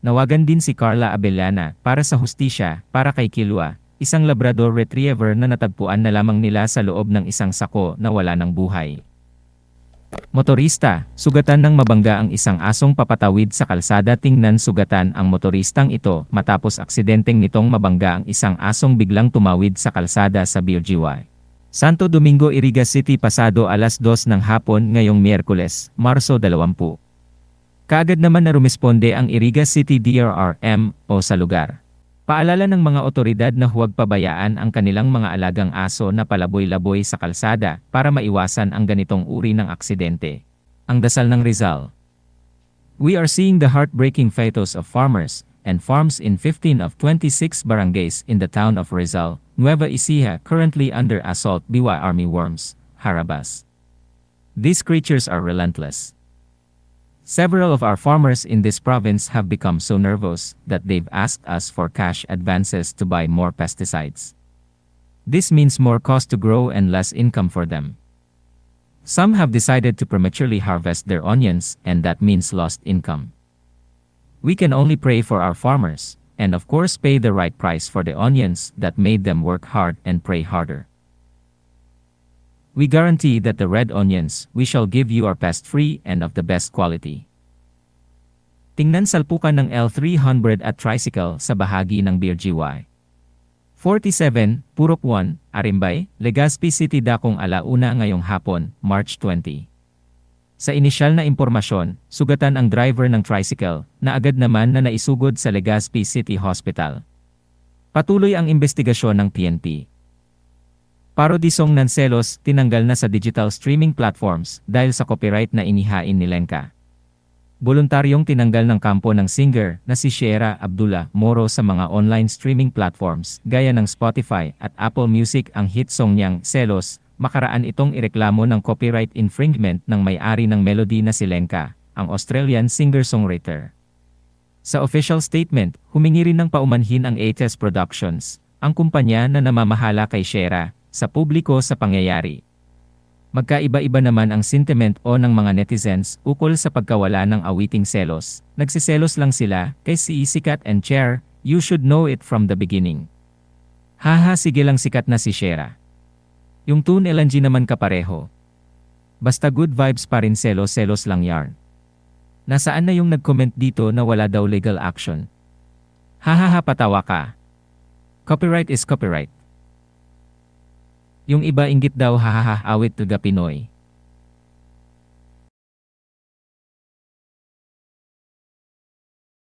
Nawagan din si Carla Abellana para sa hustisya para kay Kilua, isang Labrador Retriever na natagpuan na lamang nila sa loob ng isang sako na wala ng buhay. Motorista, sugatan ng mabangga ang isang asong papatawid sa kalsada tingnan sugatan ang motoristang ito matapos aksidenteng nitong mabangga ang isang asong biglang tumawid sa kalsada sa BGY. Santo Domingo Iriga City pasado alas 2 ng hapon ngayong Miyerkules, Marso 20. Kaagad naman na rumisponde ang Iriga City DRRM o sa lugar. Paalala ng mga otoridad na huwag pabayaan ang kanilang mga alagang aso na palaboy-laboy sa kalsada para maiwasan ang ganitong uri ng aksidente. Ang dasal ng Rizal. We are seeing the heartbreaking photos of farmers and farms in 15 of 26 barangays in the town of Rizal, Nueva Ecija currently under assault by army worms, Harabas. These creatures are relentless. Several of our farmers in this province have become so nervous that they've asked us for cash advances to buy more pesticides. This means more cost to grow and less income for them. Some have decided to prematurely harvest their onions, and that means lost income. We can only pray for our farmers, and of course pay the right price for the onions that made them work hard and pray harder. We guarantee that the red onions we shall give you are pest-free and of the best quality. Tingnan salpukan ng L300 at tricycle sa bahagi ng BRGY. 47, Purok 1, Arimbay, Legazpi City Dakong Alauna ngayong hapon, March 20. Sa inisyal na impormasyon, sugatan ang driver ng tricycle na agad naman na naisugod sa Legazpi City Hospital. Patuloy ang investigasyon ng PNP. Parodisong Nanselos tinanggal na sa digital streaming platforms dahil sa copyright na inihain ni Lenka. Voluntaryong tinanggal ng kampo ng singer na si Shera Abdullah Moro sa mga online streaming platforms gaya ng Spotify at Apple Music ang hit song niyang Selos, makaraan itong ireklamo ng copyright infringement ng may-ari ng melody na si Lenka, ang Australian singer-songwriter. Sa official statement, humingi rin ng paumanhin ang ATES Productions, ang kumpanya na namamahala kay Shera, sa publiko sa pangyayari. Magkaiba-iba naman ang sentiment o ng mga netizens ukol sa pagkawala ng awiting selos. Nagsiselos lang sila kay si Sikat and Cher, you should know it from the beginning. Haha sige lang sikat na si Shera. Yung tune LNG naman kapareho. Basta good vibes pa rin selos-selos lang yarn. Nasaan na yung nag-comment dito na wala daw legal action? Hahaha patawa ka. Copyright is copyright. Yung iba inggit daw hahaha awit taga Pinoy.